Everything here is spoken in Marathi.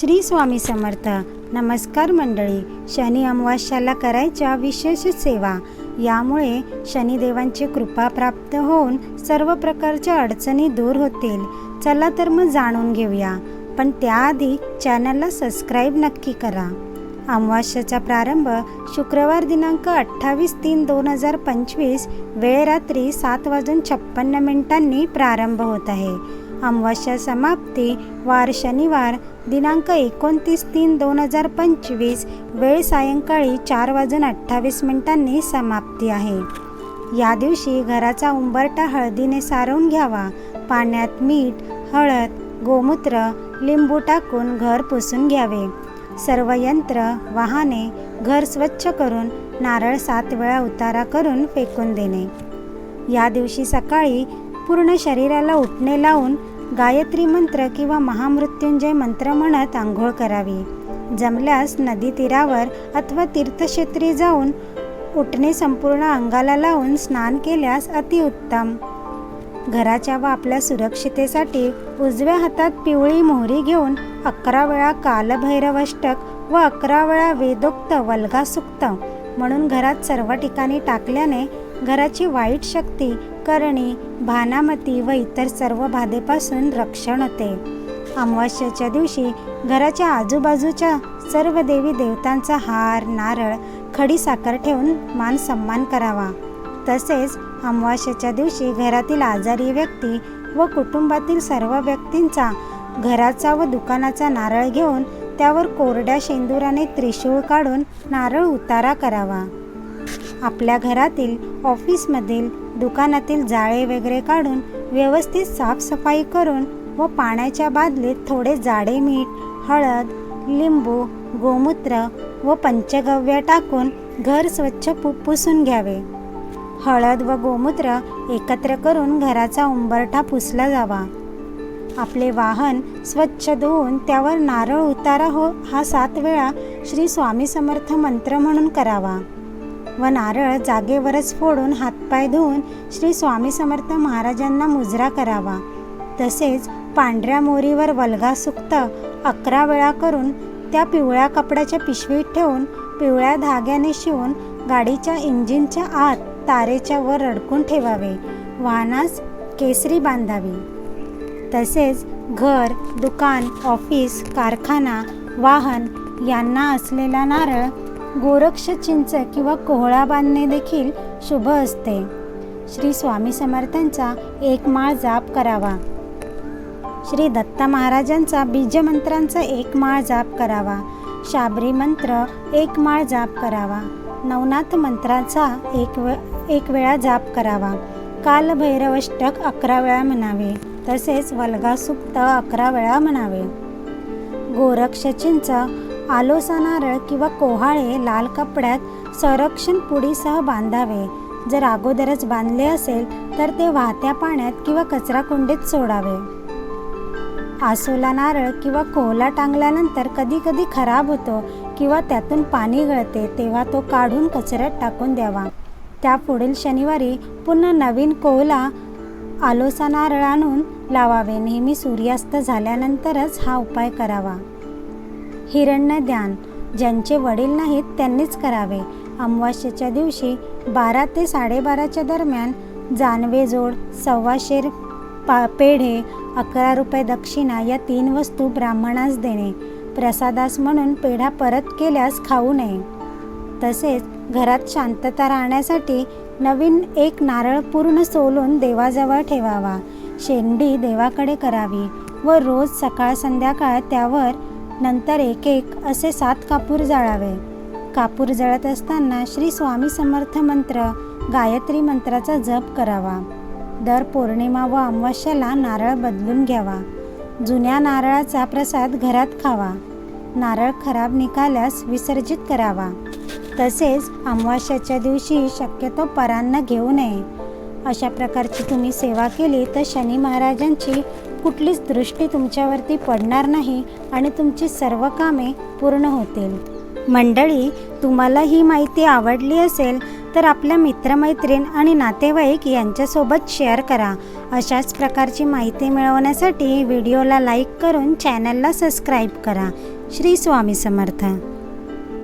श्री स्वामी समर्थ. नमस्कार मंडळी. शनी अमावास्याला करायच्या विशेष सेवा. यामुळे शनिदेवांची कृपा प्राप्त होऊन सर्व प्रकारच्या अडचणी दूर होतील. चला तर मग जाणून घेऊया. पण त्याआधी चॅनलला सबस्क्राईब नक्की करा. अमावास्याचा प्रारंभ शुक्रवार दिनांक अठ्ठावीस तीन दोन हजार पंचवीस वेळ रात्री सात वाजून छप्पन्न मिनिटांनी प्रारंभ होत आहे. अमावस्या समाप्ती वार शनिवार दिनांक एकोणतीस तीन दोन हजार पंचवीस वेळ सायंकाळी चार वाजून अठ्ठावीस मिनिटांनी समाप्ती आहे. या दिवशी घराचा उंबरटा हळदीने सारवून घ्यावा. पाण्यात मीठ हळद गोमूत्र लिंबू टाकून घर पुसून घ्यावे. सर्व यंत्र वाहने घर स्वच्छ करून नारळ सात वेळा उतारा करून फेकून देणे. या दिवशी सकाळी पूर्ण शरीराला उठणे लावून गायत्री मंत्र किंवा महामृत्युंजय मंत्र म्हणत आंघोळ करावी. जमल्यास नदी तीरावर अथवा तीर्थक्षेत्री जाऊन उठणे संपूर्ण अंगाला लावून स्नान केल्यास अतिउत्तम घराच्या व आपल्या सुरक्षितेसाठी उजव्या हातात पिवळी मोहरी घेऊन अकरा वेळा कालभैरवष्टक व अकरा वेळा वेदोक्त वल्गासुक्त म्हणून घरात सर्व ठिकाणी टाकल्याने घराची वाईट शक्ती करणे भानामती व इतर सर्व बाधेपासून रक्षण होते. अमावास्येच्या दिवशी घराच्या आजूबाजूच्या सर्व देवी देवतांचा हार नारळ खडी साखर ठेवून मान सन्मान करावा. तसेच अमावास्येच्या दिवशी घरातील आजारी व्यक्ती व कुटुंबातील सर्व व्यक्तींचा घराचा व दुकानाचा नारळ घेऊन त्यावर कोरड्या शेंदुराने त्रिशूळ काढून नारळ उतारा करावा. आपल्या घरातील ऑफिसमधील दुकानातील जाळे वगैरे काढून व्यवस्थित साफसफाई करून व पाण्याच्या बादलीत थोडे जाडे मीठ हळद लिंबू गोमूत्र व पंचगव्य टाकून घर स्वच्छ पु पुसून घ्यावे. हळद व गोमूत्र एकत्र करून घराचा उंबरठा पुसला जावा. आपले वाहन स्वच्छ धुवून त्यावर नारळ उतारा हो हा सात वेळा श्री स्वामी समर्थ मंत्र म्हणून करावा. व नारळ जागेवरच फोडून हातपाय धुवून श्री स्वामी समर्थ महाराजांना मुजरा करावा. तसेच पांढऱ्या मोरीवर वल्गासुक्त अकरा वेळा करून त्या पिवळ्या कपड्याच्या पिशवीत ठेवून पिवळ्या धाग्याने शिवून गाडीच्या इंजिनच्या आत तारेच्या वर अडकून ठेवावे. वाहनास केसरी बांधावी. तसेच घर दुकान ऑफिस कारखाना वाहन यांना असलेला नारळ गोरक्ष चिंच किंवा कोहळा बांधणे देखील शुभ असते. श्री स्वामी समर्थांचा एक माळ जाप करावा. श्री दत्त महाराजांचा बीजमंत्रांचा एक माळ जाप करावा. शाबरी मंत्र एक माळ जाप करावा. नवनाथ मंत्राचा एक वे एक वेळा जाप करावा. कालभैरवष्टक अकरा वेळा म्हणावे तसेच वल्गासुक्त अकरा वेळा म्हणावे. गोरक्ष चिंच आलोसा नारळ किंवा कोहाळे लाल कपड्यात संरक्षण पुडीसह बांधावे. जर अगोदरच बांधले असेल तर ते वाहत्या पाण्यात किंवा कचरा कुंडीत सोडावे. आसोला नारळ किंवा कोहला टांगल्यानंतर कधी कधी खराब होतो किंवा त्यातून पाणी गळते तेव्हा तो काढून कचऱ्यात टाकून द्यावा. त्या पुढील शनिवारी पुन्हा नवीन कोहला आलोसा नारळ आणून लावावे. नेहमी सूर्यास्त झाल्यानंतरच हा उपाय करावा. हिरण्य ध्यान ज्यांचे वडील नाहीत त्यांनीच करावे. अमावास्येच्या दिवशी बारा ते साडेबाराच्या दरम्यान जानवेजोड सव्वाशेर पा पेढे अकरा रुपये दक्षिणा या तीन वस्तू ब्राह्मणास देणे. प्रसादास म्हणून पेढा परत केल्यास खाऊ नये. तसेच घरात शांतता राहण्यासाठी नवीन एक नारळ पूर्ण सोलून देवाजवळ ठेवावा. शेंडी देवाकडे करावी व रोज सकाळ संध्याकाळ त्यावर नंतर एक एक असे सात कापूर जाळावे. कापूर जळत असताना श्री स्वामी समर्थ मंत्र गायत्री मंत्राचा जप करावा. दर पौर्णिमा व अमावस्याला नारळ बदलून घ्यावा. जुन्या नारळाचा प्रसाद घरात खावा. नारळ खराब निघाल्यास विसर्जित करावा. तसेच अमावस्याच्या दिवशी शक्यतो परांना घेऊ नये. अशा प्रकारची तुम्ही सेवा केली तर शनी महाराजांची कुठलीच दृष्टी तुमच्यावरती पडणार नाही आणि तुमची सर्व कामे पूर्ण होतील. मंडळी तुम्हाला ही माहिती आवडली असेल तर आपल्या मित्रमैत्रीण आणि नातेवाईक यांच्यासोबत शेअर करा. अशाच प्रकारची माहिती मिळवण्यासाठी व्हिडिओला लाईक करून चॅनलला सबस्क्राईब करा. श्री स्वामी समर्थ.